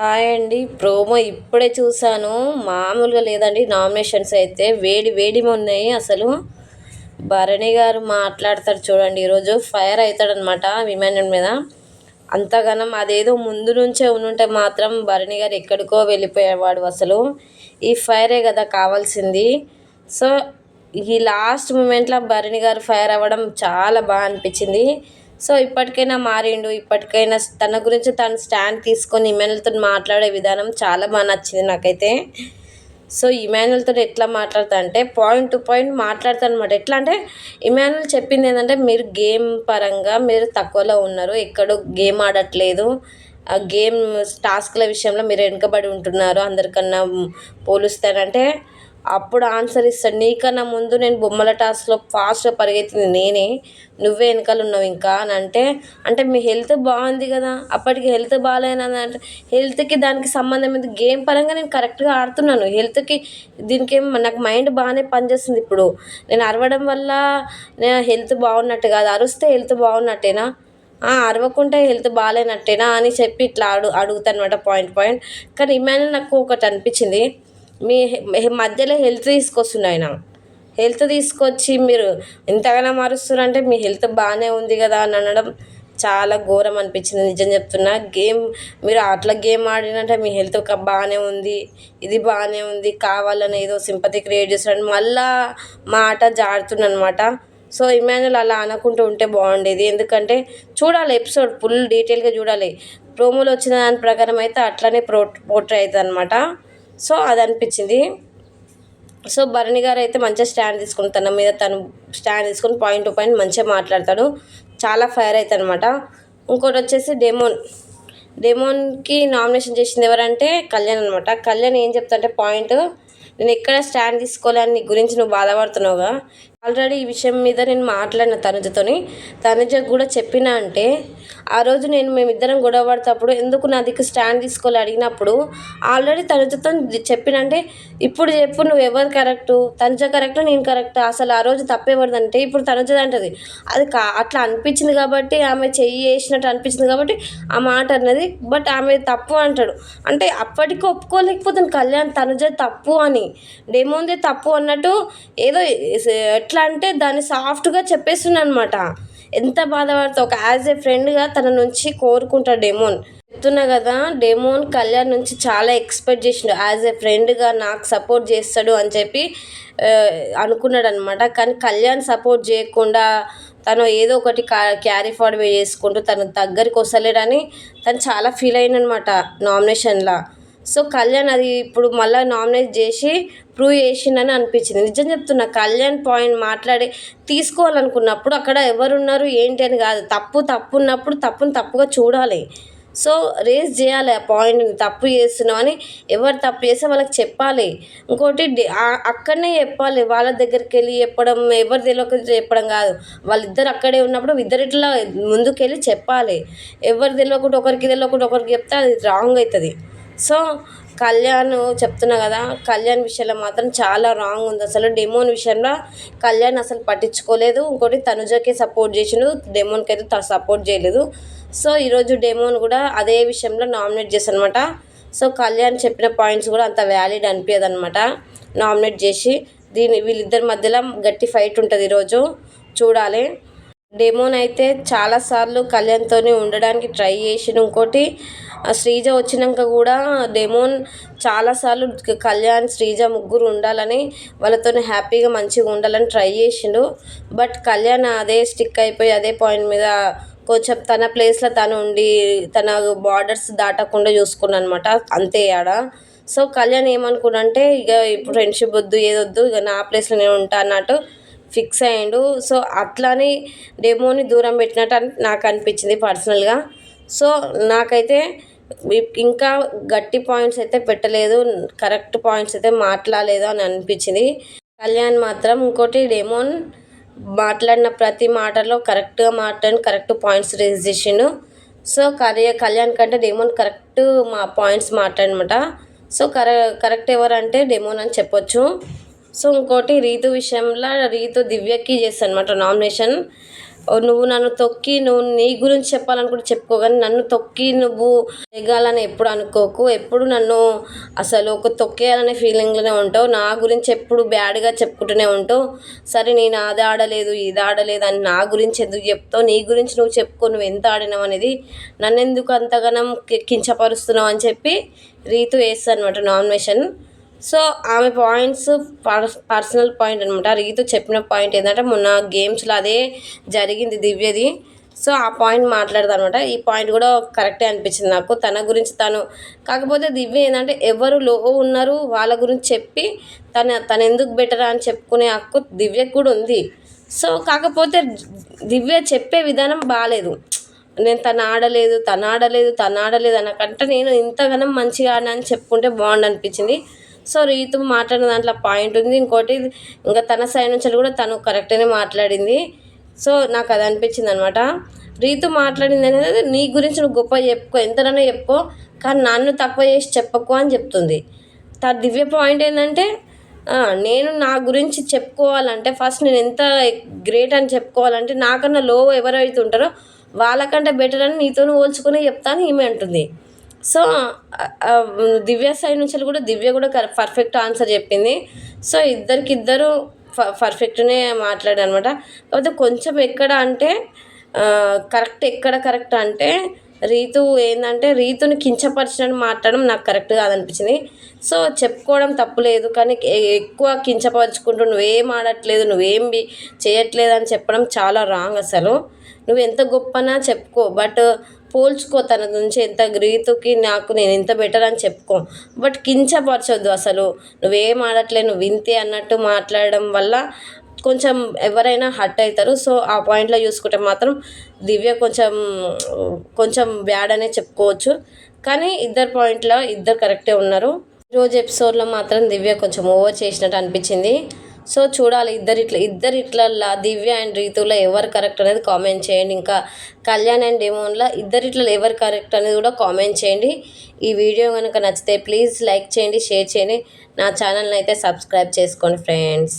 Hi అండి. Promo ఇప్పుడే చూశాను. మామూలుగా లేదండి. నామినేషన్స్ అయితే వేడి వేడి ఉన్నాయి. అసలు భరణి గారు మాట్లాడతారు చూడండి. ఈరోజు ఫైర్ అవుతాడనమాట విమానం మీద. అంతగానం అదేదో ముందు నుంచే ఉంటే మాత్రం భరణి గారు ఎక్కడికో వెళ్ళిపోయేవాడు అసలు. ఈ ఫైరే కదా కావాల్సింది. సో ఈ లాస్ట్ మూమెంట్లో భరణి గారు ఫైర్ అవ్వడం చాలా బాగా అనిపించింది. సో ఇప్పటికైనా మారిండు. ఇప్పటికైనా తన గురించి తను స్టాండ్ తీసుకొని ఇమానులతో మాట్లాడే విధానం చాలా బాగా నచ్చింది నాకైతే. సో ఇమానుయల్తో ఎట్లా మాట్లాడతా అంటే పాయింట్ టు పాయింట్ మాట్లాడతాను అనమాట ఎట్లా అంటే ఇమానుయల్ చెప్పింది ఏంటంటే మీరు గేమ్ పరంగా మీరు తక్కువలో ఉన్నారు. ఎక్కడో గేమ్ ఆడట్లేదు. ఆ గేమ్ టాస్క్ల విషయంలో మీరు వెనుకబడి ఉంటున్నారు. అందరికన్నా పోలుస్తారంటే అప్పుడు ఆన్సర్ ఇస్తాడు. నీకన్నా ముందు నేను బొమ్మల టాస్క్లో ఫాస్ట్గా పరిగెత్తింది నేనే. నువ్వే వెనకాల ఉన్నావు ఇంకా అని అంటే అంటే మీ హెల్త్ బాగుంది కదా. అప్పటికి హెల్త్ బాగాలేనని అంటే హెల్త్కి దానికి సంబంధం ఏంది? గేమ్ పరంగా నేను కరెక్ట్గా ఆడుతున్నాను. హెల్త్కి దీనికి ఏం నాకు మైండ్ బాగానే పనిచేస్తుంది ఇప్పుడు. నేను అరవడం వల్ల నేను హెల్త్ బాగున్నట్టు కాదు. అరుస్తే హెల్త్ బాగున్నట్టేనా? అరవకుంటే హెల్త్ బాగాలేనట్టేనా అని చెప్పి ఇట్లా అడుగు అడుగుతాను అనమాట పాయింట్ పాయింట్. కానీ ఇమానుయల్ నాకు ఒకటి అనిపించింది. మీ మధ్యలో హెల్త్ తీసుకొస్తున్నాయి ఆయన. హెల్త్ తీసుకొచ్చి మీరు ఎంతగానో మారుస్తున్నారంటే మీ హెల్త్ బాగానే ఉంది కదా అని అనడం చాలా ఘోరం అనిపించింది. నిజం చెప్తున్నా గేమ్ మీరు అట్లా గేమ్ ఆడినంటే మీ హెల్త్ ఒక బాగానే ఉంది ఇది బాగానే ఉంది కావాలని ఏదో సింపతి క్రియేట్ చేస్తాడు మళ్ళా మా ఆట జారుతుందనమాట సో ఇమాన్యుల్ అలా అనుకుంటూ ఉంటే బాగుండేది. ఎందుకంటే చూడాలి ఎపిసోడ్ ఫుల్ డీటెయిల్గా చూడాలి. ప్రోమోలో వచ్చిన దాని ప్రకారం అయితే అట్లనే ప్రో పోట్రే అవుతుంది అనమాట సో అది అనిపించింది సో భరణి గారు అయితే మంచిగా స్టాండ్ తీసుకుని తన మీద తను స్టాండ్ తీసుకుని పాయింట్ టు పాయింట్ మంచిగా మాట్లాడతాడు. చాలా ఫైర్ అవుతుంది అనమాట ఇంకోటి వచ్చేసి డెమోన్. డెమోన్కి నామినేషన్ చేసింది ఎవరంటే కళ్యాణ్ అనమాట కళ్యాణ్ ఏం చెప్తాంటే పాయింట్ నేను ఎక్కడ స్టాండ్ తీసుకోలేని నీ గురించి నువ్వు బాధపడుతున్నావుగా? ఆల్రెడీ ఈ విషయం మీద నేను మాట్లాడిన తనుజతోని. తనుజ కూడా చెప్పిన అంటే ఆ రోజు నేను మేమిద్దరం గొడవ పడేటప్పుడు ఎందుకు నా దిక్కు స్టాండ్ తీసుకోవాలి అడిగినప్పుడు ఆల్రెడీ తనుజతో చెప్పినంటే ఇప్పుడు చెప్పు నువ్వు ఎవరు కరెక్టు? తనుజ కరెక్ట్ నేను కరెక్ట్? అసలు ఆ రోజు తప్పేవడదంటే ఇప్పుడు తనుజది అంటది. అది కా అట్లా అనిపించింది కాబట్టి ఆమె చెయ్యి వేసినట్టు అనిపించింది కాబట్టి ఆ మాట అన్నది. బట్ ఆమె తప్పు అంటాడు. అంటే అప్పటికి ఒప్పుకోలేకపోతుంది కళ్యాణ్ తనుజ తప్పు అని. డేమోందే తప్పు అన్నట్టు ఏదో ఎట్లా అంటే దాన్ని సాఫ్ట్గా చెప్పేస్తున్నా అనమాట ఎంత బాధపడితే ఒక యాజ్ ఏ ఫ్రెండ్గా తన నుంచి కోరుకుంటాడు డెమోన్. చెప్తున్నా కదా డెమోన్ కళ్యాణ్ నుంచి చాలా ఎక్స్పెక్ట్ చేసిండు. యాజ్ ఏ ఫ్రెండ్గా నాకు సపోర్ట్ చేస్తాడు అని చెప్పి అనుకున్నాడు అనమాట కానీ కళ్యాణ్ సపోర్ట్ చేయకుండా తను ఏదో ఒకటి క్యారీ ఫార్వర్డ్ చేసుకుంటూ తన దగ్గరికి వస్తలేడని తను చాలా ఫీల్ అయిందనమాట నామినేషన్లో. సో కళ్యాణ్ అది ఇప్పుడు మళ్ళీ నామినేట్ చేసి ప్రూవ్ చేసిండని అనిపించింది. నిజం చెప్తున్నా కళ్యాణ్ పాయింట్ మాట్లాడి తీసుకోవాలనుకున్నప్పుడు అక్కడ ఎవరున్నారు ఏంటి అని కాదు. తప్పు తప్పు ఉన్నప్పుడు తప్పుని తప్పుగా చూడాలి. సో రేస్ చేయాలి ఆ పాయింట్ని. తప్పు చేస్తున్నావు అని ఎవరు తప్పు చేస్తే వాళ్ళకి చెప్పాలి. ఇంకోటి అక్కడనే చెప్పాలి. వాళ్ళ దగ్గరికి వెళ్ళి చెప్పడం ఎవరు తెలియక చెప్పడం కాదు. వాళ్ళిద్దరు అక్కడే ఉన్నప్పుడు ఇద్దరిట్లా ముందుకెళ్ళి చెప్పాలి. ఎవరు తెలియకుండా ఒకరికి తెలియకుండా ఒకరికి చెప్తే అది రాంగ్ అవుతుంది. సో కళ్యాణ్ చెప్తున్నా కదా కళ్యాణ్ విషయంలో మాత్రం చాలా రాంగ్ ఉంది. అసలు డెమోన్ విషయంలో కళ్యాణ్ అసలు పట్టించుకోలేదు. ఇంకోటి తనుజకే సపోర్ట్ చేసిండు డెమోన్కి అయితే సపోర్ట్ చేయలేదు. సో ఈరోజు డెమోన్ కూడా అదే విషయంలో నామినేట్ చేశాను అనమాట సో కళ్యాణ్ చెప్పిన పాయింట్స్ కూడా అంత వ్యాలిడ్ అనిపించదు అనమాట నామినేట్ చేసి దీని వీళ్ళిద్దరి మధ్యలో గట్టి ఫైట్ ఉంటుంది ఈరోజు చూడాలి. డెమోన్ అయితే చాలాసార్లు కళ్యాణ్తోనే ఉండడానికి ట్రై చేసిన ఇంకోటి శ్రీజ వచ్చినాక కూడా డెమోన్ చాలాసార్లు కళ్యాణ్ శ్రీజ ముగ్గురు ఉండాలని వాళ్ళతో హ్యాపీగా మంచిగా ఉండాలని ట్రై చేసిండు. బట్ కళ్యాణ్ అదే స్టిక్ అయిపోయి అదే పాయింట్ మీద కొంచెం తన ప్లేస్లో తను ఉండి తన బార్డర్స్ దాటకుండా చూసుకున్నాను అనమాట అంతే ఆడ. సో కళ్యాణ్ ఏమనుకున్నంటే ఇక ఇప్పుడు ఫ్రెండ్షిప్ వద్దు ఏదొద్దు ఇక నా ప్లేస్లో నేను ఉంటా అన్నట్టు ఫిక్స్ అయ్యిండు. సో అట్లానే డెమోని దూరం పెట్టినట్టు నాకు అనిపించింది పర్సనల్గా. సో నాకైతే ఇంకా గట్టి పాయింట్స్ అయితే పెట్టలేదు. కరెక్ట్ పాయింట్స్ అయితే మాట్లాడలేదు అని అనిపించింది. కళ్యాణ్ మాత్రం ఇంకోటి డెమోన్ మాట్లాడిన ప్రతి మాటలో కరెక్ట్గా మాట్లాడి కరెక్ట్ పాయింట్స్ రేజ్ చేసిండు. సో కరే కళ్యాణ్ కంటే డెమోన్ కరెక్ట్ మా పాయింట్స్ మాట్లాడనమాట. సో కర కరెక్ట్ ఎవరంటే డెమోన్ అని చెప్పొచ్చు. సో ఇంకోటి రీతు విషయంలో రీతు దివ్యకి చేస్తాను అనమాట నామినేషన్ నువ్వు నన్ను తొక్కి నువ్వు నీ గురించి చెప్పాలనుకుంటే చెప్పుకో కానీ నన్ను తొక్కి నువ్వు ఎగాలని ఎప్పుడు అనుకోకు ఎప్పుడు నన్ను అసలు ఒక తొక్కేయాలనే ఫీలింగ్లోనే ఉంటావు నా గురించి ఎప్పుడు బ్యాడ్గా చెప్పుకుంటూనే ఉంటావు. సరే నేను అది ఆడలేదు ఇది ఆడలేదు అని నా గురించి ఎందుకు చెప్తావు? నీ గురించి నువ్వు చెప్పుకో నువ్వు ఎంత ఆడినావు అనేది నన్ను ఎందుకు అంతగానం కించపరుస్తున్నావు అని చెప్పి రీతు వేస్తా అనమాట నామినేషన్. సో ఆమె పాయింట్స్ పర్ పర్సనల్ పాయింట్ అనమాట రీతు చెప్పిన పాయింట్ ఏంటంటే మొన్న గేమ్స్లో అదే జరిగింది దివ్యది. సో ఆ పాయింట్ మాట్లాడదనమాట ఈ పాయింట్ కూడా కరెక్టే అనిపించింది నాకు. తన గురించి తను కాకపోతే దివ్య ఏంటంటే ఎవరు లో ఉన్నారు వాళ్ళ గురించి చెప్పి తన తను ఎందుకు బెటర్ అని చెప్పుకునే హక్కు దివ్యకు కూడా ఉంది. సో కాకపోతే దివ్య చెప్పే విధానం బాగాలేదు నేను తను ఆడలేదు తను ఆడలేదు తను ఆడలేదు అనకంటే నేను ఇంతగానం మంచిగా ఆడినా అని చెప్పుకుంటే బాగుండు అనిపించింది. సో రీతు మాట్లాడిన దాంట్లో పాయింట్ ఉంది. ఇంకోటి ఇంకా తన సైడ్ నుంచి కూడా తను కరెక్ట్గానే మాట్లాడింది. సో నాకు అది అనిపించింది అనమాట రీతు మాట్లాడింది అనేది నీ గురించి నువ్వు గొప్ప చెప్పుకో ఎంతనైనా చెప్పుకో కానీ నన్ను తక్కువ చేసి చెప్పకు అని చెప్తుంది. తన దివ్య పాయింట్ ఏంటంటే నేను నా గురించి చెప్పుకోవాలంటే ఫస్ట్ నేను ఎంత గ్రేట్ అని చెప్పుకోవాలంటే నాకన్నా లో ఎవరైతే ఉంటారో వాళ్ళకంటే బెటర్ అని నీతో పోల్చుకుని చెప్తాను ఈమె అంటుంది. సో దివ్య సైడ్ నుంచి కూడా దివ్య కూడా పర్ఫెక్ట్ ఆన్సర్ చెప్పింది. సో ఇద్దరికిద్దరు పర్ఫెక్ట్నే మాట్లాడారు అనమాట కాకపోతే కొంచెం ఎక్కడ అంటే కరెక్ట్ ఎక్కడ కరెక్ట్ అంటే రీతు ఏంటంటే రీతుని కించపరిచినట్టు మాట్లాడడం నాకు కరెక్ట్ కాదనిపించింది. సో చెప్పుకోవడం తప్పులేదు కానీ ఎక్కువ కించపరుచుకుంటూ నువ్వేం ఆడట్లేదు నువ్వేం చేయట్లేదు అని చెప్పడం చాలా రాంగ్ అసలు. నువ్వు ఎంత గొప్పనా చెప్పుకో బట్ పోల్చుకో తన నుంచి ఎంత రీతుకి నాకు నేను ఇంత బెటర్ అని చెప్పుకో. బట్ కించపరచొద్దు అసలు. నువ్వేం ఆడట్లేదు నువ్వు వింతే అన్నట్టు మాట్లాడడం వల్ల కొంచెం ఎవరైనా హర్ట్ అవుతారు. సో ఆ పాయింట్లో చూసుకుంటే మాత్రం దివ్య కొంచెం కొంచెం బ్యాడ్ అనే చెప్పుకోవచ్చు. కానీ ఇద్దరు పాయింట్లో ఇద్దరు కరెక్టే ఉన్నారు. రోజు ఎపిసోడ్లో మాత్రం దివ్య కొంచెం ఓవర్ చేసినట్టు అనిపించింది. సో చూడాలి ఇద్దరు ఇట్లా ఇద్దరు ఇట్లల్లా దివ్య అండ్ రీతులో ఎవరు కరెక్ట్ అనేది కామెంట్ చేయండి. ఇంకా కళ్యాణ్ అండ్ డెమోన్లో ఇద్దరు ఇట్లా ఎవరు కరెక్ట్ అనేది కూడా కామెంట్ చేయండి. ఈ వీడియో కనుక నచ్చితే ప్లీజ్ లైక్ చేయండి షేర్ చేయండి. నా ఛానల్ని అయితే సబ్స్క్రైబ్ చేసుకోండి ఫ్రెండ్స్